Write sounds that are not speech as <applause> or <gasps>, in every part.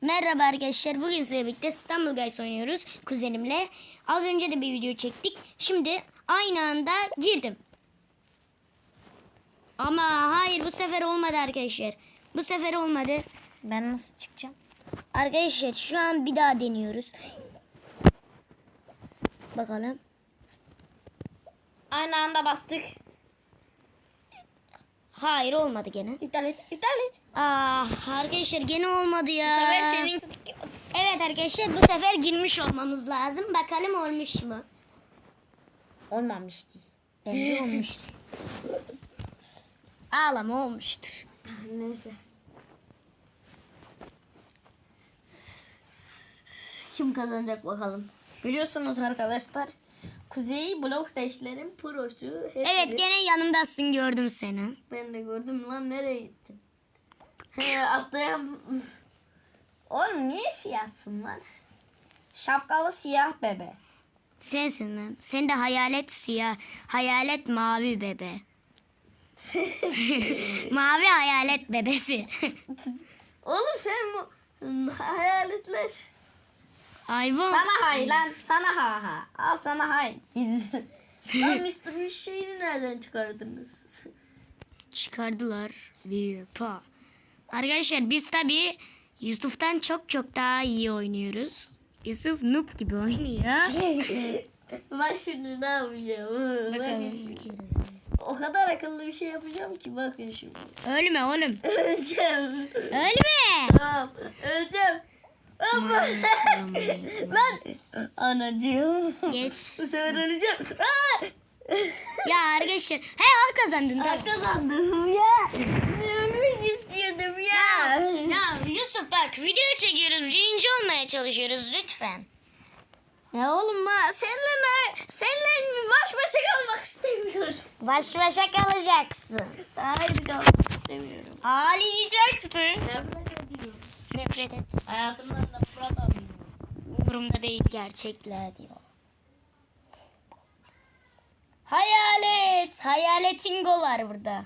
Merhaba arkadaşlar. Bugün sizinle birlikte İstanbul Guys oynuyoruz kuzenimle. Az önce de bir video çektik. Şimdi aynı anda girdim. Ama hayır bu sefer olmadı arkadaşlar. Bu sefer olmadı. Ben nasıl çıkacağım? Arkadaşlar şu an bir daha deniyoruz. <gasps> Bakalım. Aynı anda bastık. Hayır olmadı gene. İptal et, iptal et. Ah arkadaşlar gene olmadı ya. Bu sefer senin... Evet arkadaşlar bu sefer girmiş olmamız lazım. Bakalım olmuş mu? Olmamıştı. Bence <laughs> olmuştur. Ağlama olmuştur. Neyse. Kim kazanacak bakalım. Biliyorsunuz arkadaşlar. Kuzey blok deşlerin prosu. Hep Evet biri- gene yanımdasın gördüm seni. Ben de gördüm lan nereye gittin? He atlayan... Oğlum niye siyahsın lan? Şapkalı siyah bebe. Sensin lan. Sen de hayalet siyah, hayalet mavi bebe. <laughs> mavi hayalet bebesi. Oğlum sen bu hayaletler. Hayvan. Sana hay lan. Sana ha ha. Al sana hay. <laughs> lan Mr. Bir şeyini nereden çıkardınız? Çıkardılar. Lipa. Arkadaşlar biz tabii Yusuf'tan çok çok daha iyi oynuyoruz. Yusuf noob gibi oynuyor. <laughs> Bak şimdi ne yapacağım? Bakın şimdi. O kadar akıllı bir şey yapacağım ki bakın şimdi. Ölme oğlum. Öleceğim. Ölme. Tamam. Öleceğim. Lan. Anacığım. Geç. Bu sefer öleceğim. Aa! Ya arkadaşlar. He al kazandın. Ben Tamam. kazandım ya. Ölmek istiyordum ya. Ya Yusuf bak video çekiyoruz. Birinci olmaya çalışıyoruz lütfen. Ya oğlum ha seninle? Seninle baş başa kalmak istemiyorum. Baş başa kalacaksın. Hayır kalmak istemiyorum. Ağlayacaksın. Ediyorum. Nefret et. Hayatımdan nefret alıyorum. Umurumda değil gerçekler diyor. Hayalet. Hayaletingo var burada.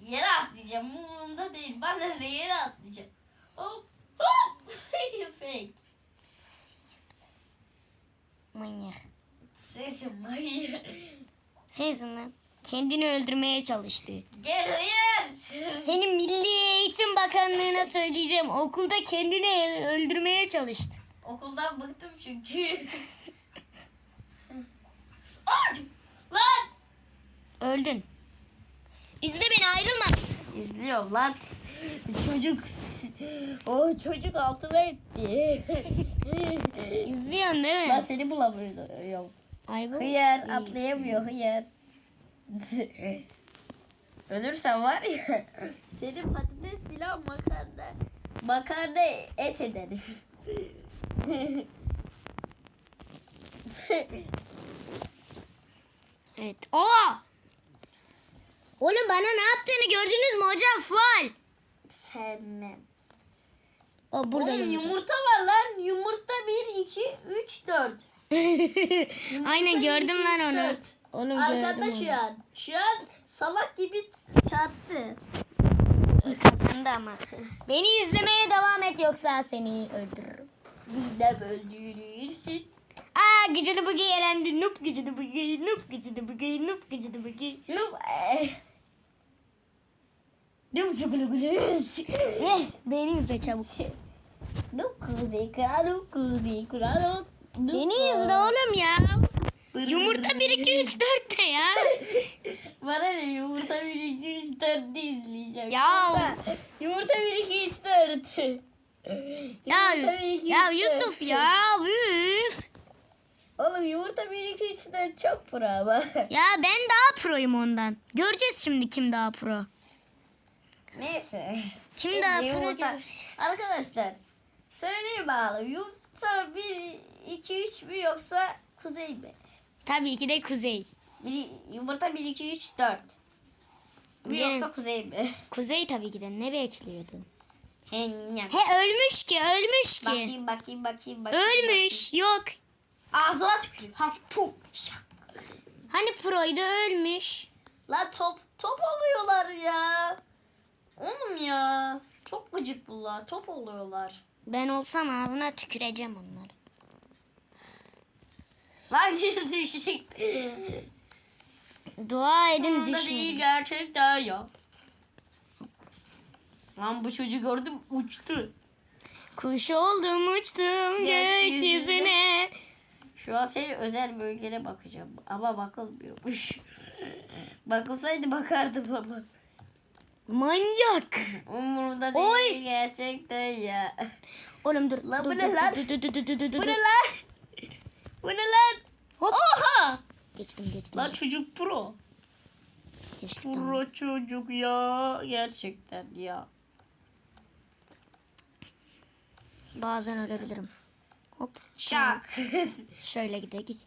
Yere atlayacağım. Umurumda değil. Ben de yere atlayacağım. Hop hop. <laughs> Fake. Manyak. Sesim hayır. Sensin lan. Kendini öldürmeye çalıştı. Gel <laughs> Senin Milli Eğitim Bakanlığı'na söyleyeceğim. Okulda kendini öldürmeye çalıştı. Okuldan bıktım çünkü. <laughs> Ay! Lan! Öldün. İzle beni ayrılma. İzliyorum lan. Çocuk o çocuk altıma etti. <laughs> İzliyorsun değil ben mi? seni bulamıyorum. Ay bu. Hıyar atlayamıyor hıyar. Ölürsen var ya senin patates pilav makarna makarna et ederim. Evet. Aa! Oğlum bana ne yaptığını gördünüz mü hocam? Faal. Sevmem. O burada. Oğlum yazıyor. yumurta var lan. Yumurta 1, 2, 3, 4. Aynen gördüm lan onu. Onu Arkada gördüm. şu onu. an. Şu an salak gibi çarptı. Kazandı ama. Beni izlemeye devam et yoksa seni öldürürüm. Bilmem öldürürsün. Aa gıcıdı bıgı elendi. Nup gıcıdı bıgı. Nup gıcıdı bıgı. Nup gıcıdı bıgı. Yok. eh. Nup çukulu gülüz. Eh, beni izle çabuk. Nuk kuzi karo kuzi karo. Beni izle oğlum ya. Yumurta 1 2 3 4 ne ya? <laughs> Bana ne yumurta 1, 2, 3, 4'ü izleyeceğim. Ya. Yumurta, yumurta 1, 2, 3, 4. Ya, Yumurta 1, 2, 3, ya 4. Yusuf ya. Üf. Oğlum yumurta 1, 2, 3, 4 çok pro ama. <laughs> Ya ben daha proyum ondan. Göreceğiz şimdi kim daha pro. Neyse. Kim daha pro göreceğiz. Arkadaşlar söyleyeyim bakalım. Yumurta 1, 2, 3 mü yoksa kuzey mi? Tabii ki de Kuzey. Bir, yumurta 1, 2, 3, 4. Mi Gene- yoksa kuzey mi? <laughs> Kuzey tabii ki de ne bekliyordun? Hem He ölmüş ki ölmüş ki. Bakayım bakayım bakayım bakayım. Ölmüş yok. Ağzına tüküreyim. Ha top. Şak. Hani proydu ölmüş. Lan top top oluyorlar ya. Oğlum ya. Çok gıcık bunlar. Top oluyorlar. Ben olsam ağzına tüküreceğim onları. Lan düşecek. Dua edin değil düşmeyin. gerçekten ya. Lan bu çocuğu gördüm uçtu. Kuş oldum uçtum Gökyüzüne. gökyüzüne. Şu an senin özel bölgene bakacağım. Ama bakılmıyormuş. Bakılsaydı bakardım ama. Manyak. Umurumda değil Oy. gerçekten ya. Oğlum dur. Lan dur, bu dur, ne lan? dur, dur, dur, dur, dur, dur, Bu dur. ne lan? Bu ne lan? Hop. Oha! Geçtim geçtim. Lan çocuk pro. Geçtim tamam. Pro çocuk ya. Gerçekten ya. Bazen ölebilirim. Hop. Şak. <laughs> Şöyle gide git.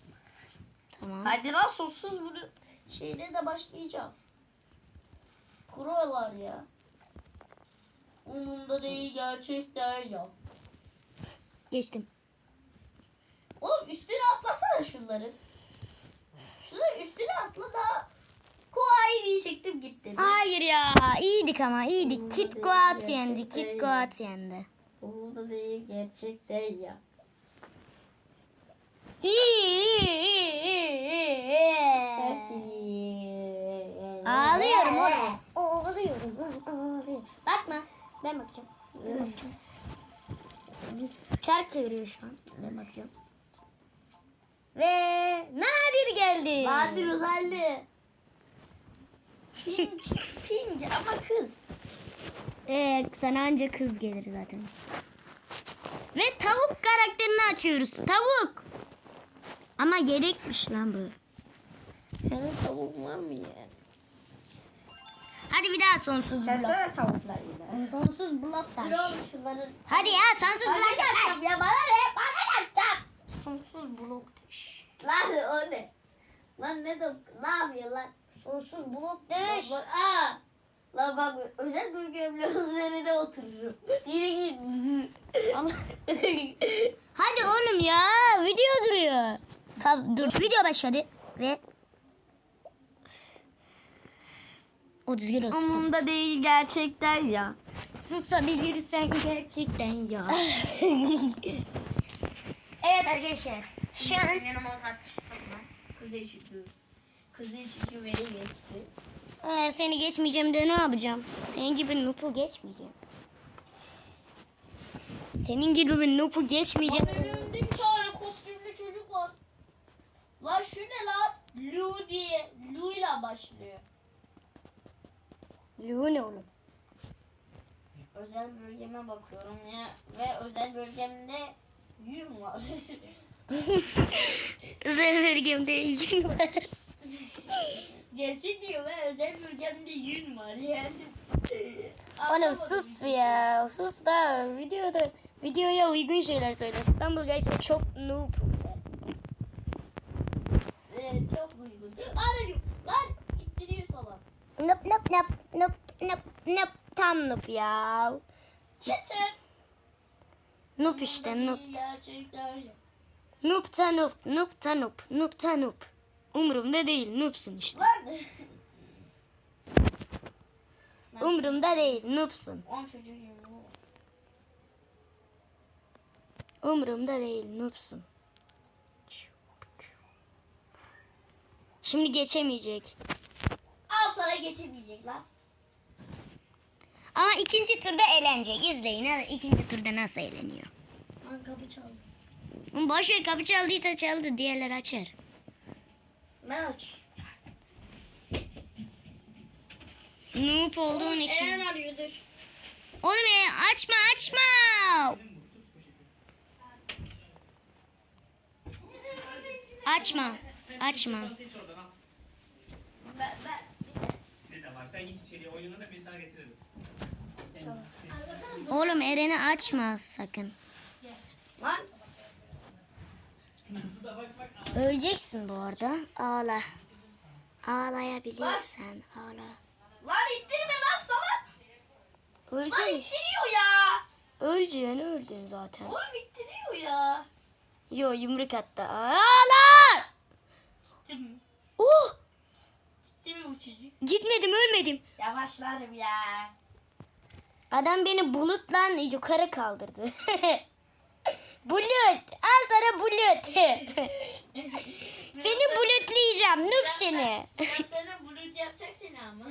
Tamam. Hadi lan sonsuz bunu şeyde de başlayacağım. Kuruyorlar ya. Umurumda değil gerçekten ya. Geçtim. Oğlum üstüne atlasana şunları. Şunları üstüne atla da kolay diyecektim gitti. Hayır ya. iyiydik ama iyiydik. Kit Goat yendi. Kit Goat yendi. Umurumda değil gerçekten ya. İyi iyi iyi iyi iyi. Ağlıyorum oğlum. Ağlıyorum. Ağlıyorum. Bakma. Ben bakacağım. Ben bakacağım. Çark çeviriyor şu an. Ben bakacağım. Ve Nadir geldi. Nadir özelliği. Pink, pink ama kız. Ee, sana anca kız gelir zaten. Ve tavuk karakterini açıyoruz. Tavuk. Ama yedekmiş lan bu. Senin tavuğun var mı ya? Hadi bir daha sonsuz blok. Sensene tavuklar yine. Sonsuz blok şunları. Hadi ya sonsuz blok yapacağım ya bana ne? Bana ne yapacağım? Sonsuz blok. Lan o ne? Lan ne de ne yapıyor lan? Sonsuz Bak, taş. bak, aa. Lan bak özel bölgemle <laughs> üzerine otururum. Yine git. <laughs> Allah. <laughs> Hadi oğlum ya video duruyor. Tav dur video başladı ve o düzgün olsun. Umurumda değil gerçekten ya. Susabilirsen gerçekten ya. Evet arkadaşlar. Şu an Yanıma tartıştım ben. Kuzey çünkü. Beni geçti. Ee, seni geçmeyeceğim de ne yapacağım? Senin gibi nupu geçmeyeceğim. Senin gibi bir nupu geçmeyeceğim. Önümde bir tane kostümlü çocuk var. Lan şu ne lan? Lu diye. Lu ile başlıyor. Lu ne oğlum? Özel bölgeme bakıyorum ya. Ve özel bölgemde yün var. <laughs> Özel bölgemde yün var. <laughs> Gerçek diyor ve özel bölgemde yün var yani. Oğlum sus ya. Sus da videoda videoya uygun şeyler söyle. İstanbul gelse çok noobum de. Evet çok uygun. Anacım lan ittiriyor salak. Nup nup nup nup nup nup tam nup ya. Çıtır. Nup işte nup. Gerçekten ya. Nup ta nup nup ta nup nup ta nup. Umurumda değil noobsun işte. Lan. Umurumda değil noobsun. Var. Umurumda değil noobsun. Şimdi geçemeyecek. Al sana geçemeyecek lan. Ama ikinci turda eğlenecek. İzleyin ikinci turda nasıl eğleniyor. Lan kapı çaldı. Boş ver kapı çaldıysa çaldı diğerleri açar. Ben aç. Noob olduğun için. Eren arıyor dur. Oğlum açma açma. Açma. Açma. Ben, ben. Size de var. Sen git içeriye oyununu da biz sana getiririm. Oğlum Eren'i açma sakın. Lan. Öleceksin bu arada. Ağla. Ağlayabilirsen ağla. Lan ittirme lan salak. Lan Öleceksin. ittiriyor ya. Öleceksin öldün zaten. Oğlum ittiriyor ya. Yo yumruk attı. Ağla. Gitti mi? Oh! Gitti mi bu çocuk? Gitmedim ölmedim. Yavaşlarım ya. Adam beni bulutla yukarı kaldırdı. <laughs> bulut. Al sana bulut. <laughs> seni bulutlayacağım. Noob seni. <laughs> Ben sana bulut yapacak seni ama.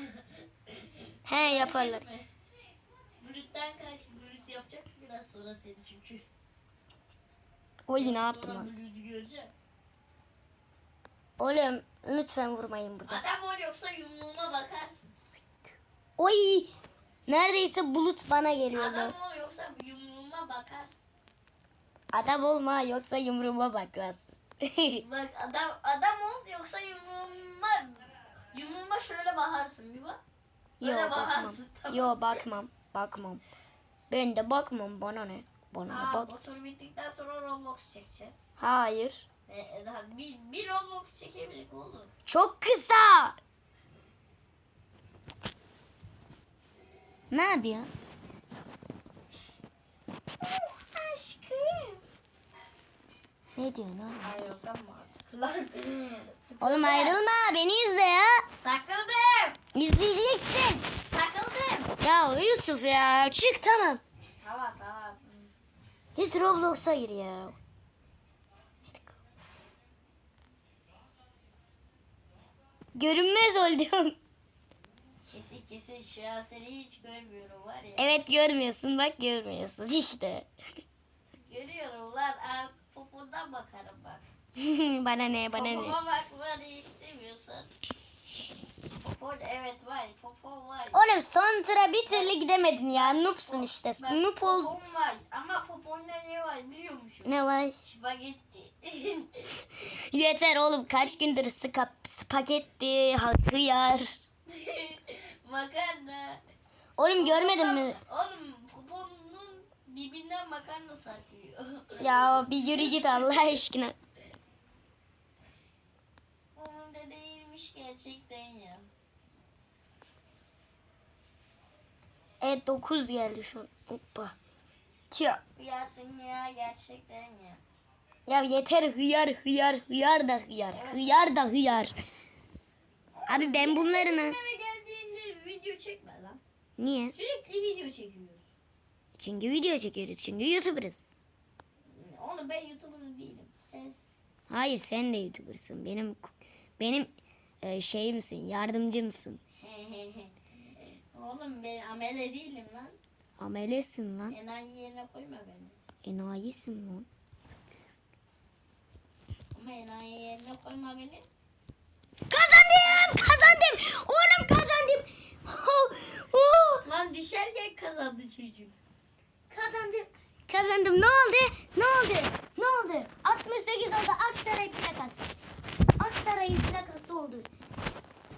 He yaparlar. Buluttan kaç bulut yapacak biraz sonra seni çünkü. Oy ne yaptım lan? Oğlum lütfen vurmayın burada. Adam ol yoksa yumruğuma bakarsın. Oy. Neredeyse bulut bana geliyordu. Adam ol yoksa yumruğuma bakarsın. Adam olma yoksa yumruğuma bakmaz. <laughs> Bak adam adam ol yoksa yumruğuma yumruğuma şöyle bakarsın bir bak. Yo bakmam. bakarsın, tamam. Yo bakmam. Bakmam. Ben de bakmam bana ne? Bana Aa, bak. bu tur bittikten sonra Roblox çekeceğiz. Hayır. E, e, daha bir, bir Roblox çekebildik oldu. Çok kısa. Ne yapıyor? Aşkım. Ne diyorsun oğlum? Ayrılsam mı. Oğlum ayrılma beni izle ya. Sakıldım. İzleyeceksin. Sakıldım. Ya Yusuf ya çık tamam. Tamam tamam. Git Roblox'a gir ya. Görünmez oldum. Kesin kesin şu an seni hiç görmüyorum var ya. Evet görmüyorsun bak görmüyorsun <laughs> işte. Görüyorum lan. Ar popondan bakarım bak. <laughs> bana ne bana ne. Popoma bakmanı istemiyorsan. Popon evet var. Popon var. Oğlum son tura bir türlü gidemedin ya. Noobsun işte. Bak, Noob ol. Popon var. Ama poponda ne var biliyor musun? Ne var? Spagetti. <laughs> Yeter oğlum kaç gündür spagetti, hıyar. <laughs> makarna. Oğlum görmedin mi? Oğlum poponun dibinden makarna sarkıyor. <laughs> Ya bir yürü git Allah aşkına. Onun da değilmiş gerçekten ya. Evet 9 geldi şu. Hoppa. Tya. Kıyarsın ya gerçekten ya. Ya yeter hıyar hıyar hıyar da hıyar. Hıyar da hıyar. Abi ben bunları ne? Eve geldiğinde video çekme lan. Niye? Sürekli video çekiyoruz. Çünkü video çekiyoruz. Çünkü YouTuber'ız. Onu ben YouTuber değilim. Sen Hayır sen de YouTuber'sın. Benim benim e, şeyimsin, yardımcımsın. <laughs> Oğlum ben amele değilim lan. Amelesin lan. Enayi yerine koyma beni. Enayisin lan. Ama enayi yerine koyma beni. Kazandım! Kazandım! Oğlum kazandım! Oh, <laughs> oh. Lan düşerken kazandı çocuk. Kazandım. Kazandım. Ne oldu? Ne oldu? Ne oldu? 68 oldu. Aksaray plakası. Aksaray'ın plakası oldu.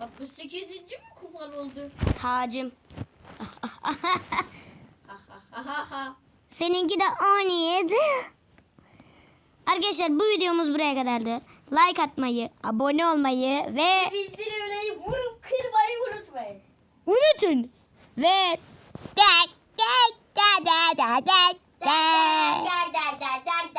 68. mi kupan oldu? Tacım. <laughs> Seninki de 17. Arkadaşlar bu videomuz buraya kadardı. Like atmayı, abone olmayı ve Bildirimleri vurup kırmayı unutmayın. unutun. Ve da da da da da da da. Da da da